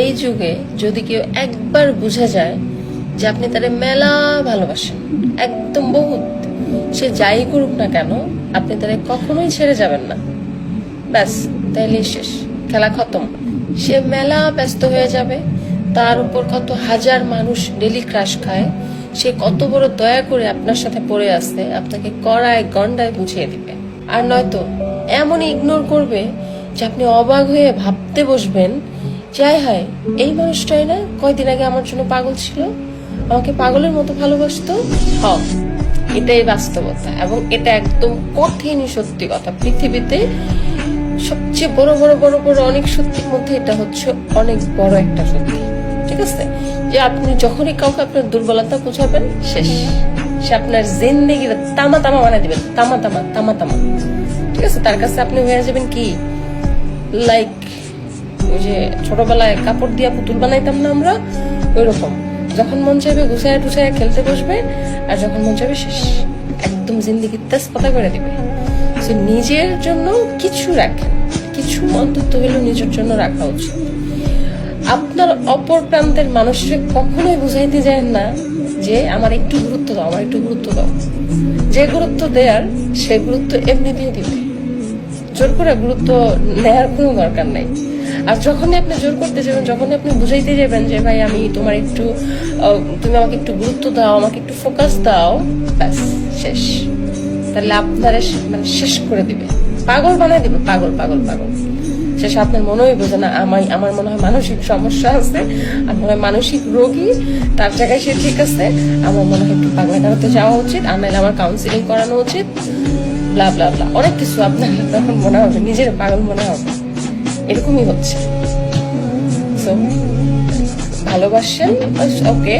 এই যুগে যদি কেউ একবার বুঝে যায় যে আপনি তারে মেলা ভালোবাসেন, একদম বহুত, সে যাই করুক না কেন, আপনি তারে কখনোই ছেড়ে যাবেন না। ব্যাস তাইলে শেষ, খেলা খতম। সে মেলা ব্যস্ত হয়ে যাবে, তার উপর কত হাজার মানুষ ডেলি ক্রাশ খায়, সে কত বড় দয়া করে আপনার সাথে পড়ে আসছে আপনাকে কড়ায় গন্ডায় বুঝিয়ে দিবে। আর নয়তো এমন ইগনোর করবে যে আপনি অবাক হয়ে ভাবতে বসবেন যাই হয়, এই মানুষটাই না কয়দিন আগে আমার জন্য পাগল ছিল। আমাকে পাগলের মতো ভালোবাসতো। হ এটাই বাস্তবতা এবং এটা একদম কঠিন সত্যি কথা। পৃথিবীতে সবচেয়ে বড় বড় বড় বড় অনেক সত্যির মধ্যে এটা হচ্ছে অনেক বড় একটা সত্যি। ঠিক আছে? যে আপনি যখনই কাউকে আপনার দুর্বলতা বোঝাবেন, শেষ। সে আপনার জিন্দেগি তামা তামা বানিয়ে দিবেন। তামা তামা তামা তামা। ঠিক আছে? তার কাছে আপনি হয়ে যাবেন কি? লাইক ওই যে ছোটবেলায় কাপড় দিয়া পুতুল বানাইতাম না আমরা ওই রকম যখন মন চাইবে গুছায় টুছায় খেলতে বসবে আর যখন মন চাইবে শেষ একদম জিন্দিগি তেজপাতা করে দিবে। So, নিজের জন্য কিছু রাখেন কিছু অন্তত হলেও নিজের জন্য রাখা উচিত। আপনার অপর প্রান্তের মানুষকে কখনোই বুঝাইতে যায় না যে আমার একটু গুরুত্ব দাও আমার একটু গুরুত্ব দাও। যে গুরুত্ব দেয়ার সে গুরুত্ব এমনিতেই দিবে। জোর করে গুরুত্ব নেওয়ার কোনো দরকার নাই। আর যখনই আপনি জোর করতে যাবেন, যখনই আপনি বুঝাইতে যাবেন যে, ভাই, আমি তোমার একটু তুমি আমাকে একটু গুরুত্ব দাও, আমাকে একটু ফোকাস দাও, ব্যাস, শেষ। তাহলে আপনারা মানে শেষ করে দিবে। পাগল বানায় দিবে, পাগল পাগল পাগল। শেষে আপনার মনেই বোঝে না, আমার আমার মনে হয় মানসিক সমস্যা আছে, আমার মনে হয় মানসিক রোগী, তার জায়গায় সে ঠিক আছে, আমার মনে হয় একটু পাগল পাগলাটাতে যাওয়া উচিত, আর নাহলে আমার কাউন্সিলিং করানো উচিত, ব্লা ব্লা ব্লা। অনেক কিছু আপনার তখন মনে হবে, নিজের পাগল মনে হবে। এরকমই হচ্ছে। So, ভালোবাসেন ওকে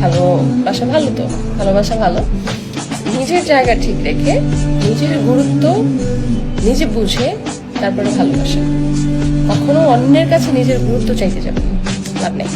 ভালোবাসা ভালো তো ভালোবাসা ভালো। নিজের জায়গা ঠিক রেখে নিজের গুরুত্ব নিজে বুঝে তারপরে ভালোবাসা। কখনো অন্যের কাছে নিজের গুরুত্ব চাইতে যাবে লাভ নেই।